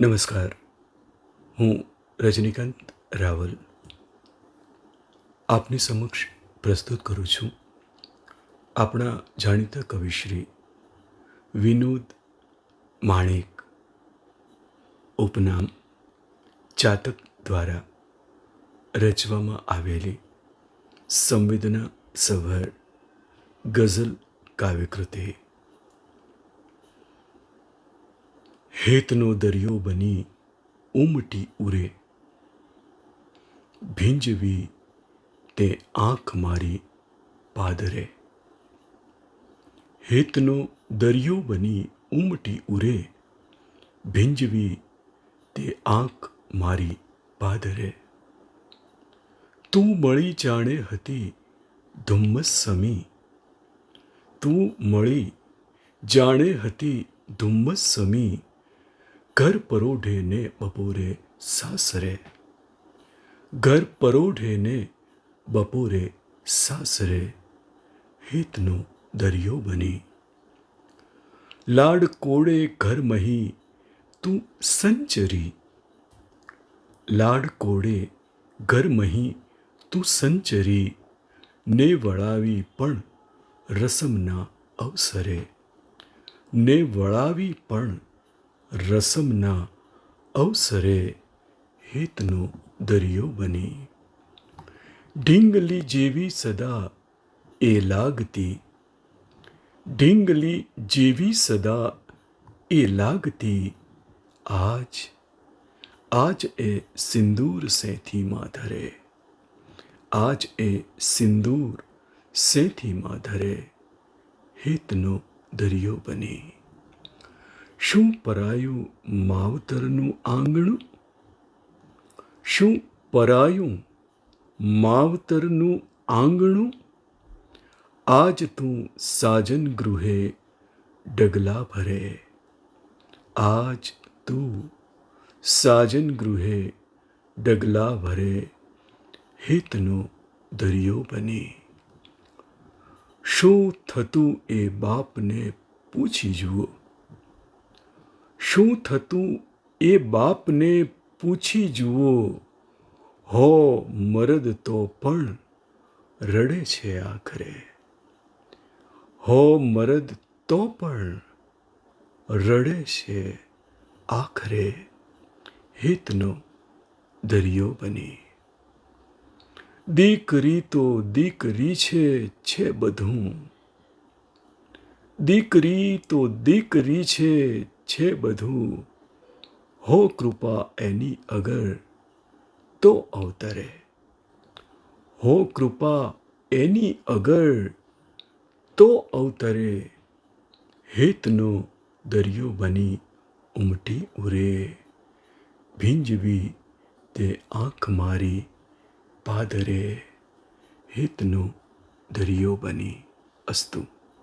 નમસ્કાર. હું રજનીકાંત રાવલ. આપની સમક્ષ પ્રસ્તુત કરું છું આપણા જાણીતા કવિશ્રી વિનોદ માણેક. ઉપનામ ચાતક દ્વારા રચવામાં આવેલી સંવેદના સભર ગઝલ કાવ્યકૃતિ. હેતનો દરિયો બની ઉમટી ઉરે. ભીંજવી તે આંખ મારી પાદરે. હેતનો દરિયો બની ઉમટી ઉરે. ભીંજવી તે આંખ મારી પાદરે. તું મળી જાણે હતી ધુમ્મસ સમી. તું મળી જાણે હતી ધુમ્મસ સમી. ઘર પરોઢે ને બપોરે સાસરે. ઘર પરોઢે ને બપોરે સાસરે. હિતનો દરિયો બની. લાડ કોડે ઘર મહી, તું સંચરી. લાડ કોડે ઘર મહી, તું સંચરી. ને વળાવી પણ રસમના અવસરે. ને વળાવી પણ રસમના અવસરે હિતનો દરિયો બની. ઢીંગલી જેવી સદા એ લાગતી. ઢીંગલી જેવી સદા એ લાગતી. આજ આજ એ સિંદૂર સેથીમાં ધરે. આજ એ સિંદૂર સેથીમાં ધરે. હિતનો દરિયો બની. શું પરાયું માવતરનું આંગણું? શું પરાયું માવતરનું આંગણું? આજ તું સાજન ગૃહે ડગલા ભરે. આજ તું સાજન ગૃહે ડગલા ભરે. હિતનો દરિયો બની. શું થતું એ બાપને પૂછી જુઓ? શું થતું એ બાપને પૂછી જુઓ. હો, મરદ તો પણ રડે છે આખરે. હો, મરદ તો પણ રડે છે આખરે. હિતનો દરિયો બની. દીકરી તો દીકરી છે છે બધું. દીકરી તો દીકરી છે છે બધું. હો કૃપા એની અગર તો અવતરે. હો કૃપા એની અગર તો અવતરે. હિતનો દરિયો બની ઉમટી ઉરે. ભીંજવી તે આંખ મારી પાદરે. હિતનો દરિયો બની અસ્તુ.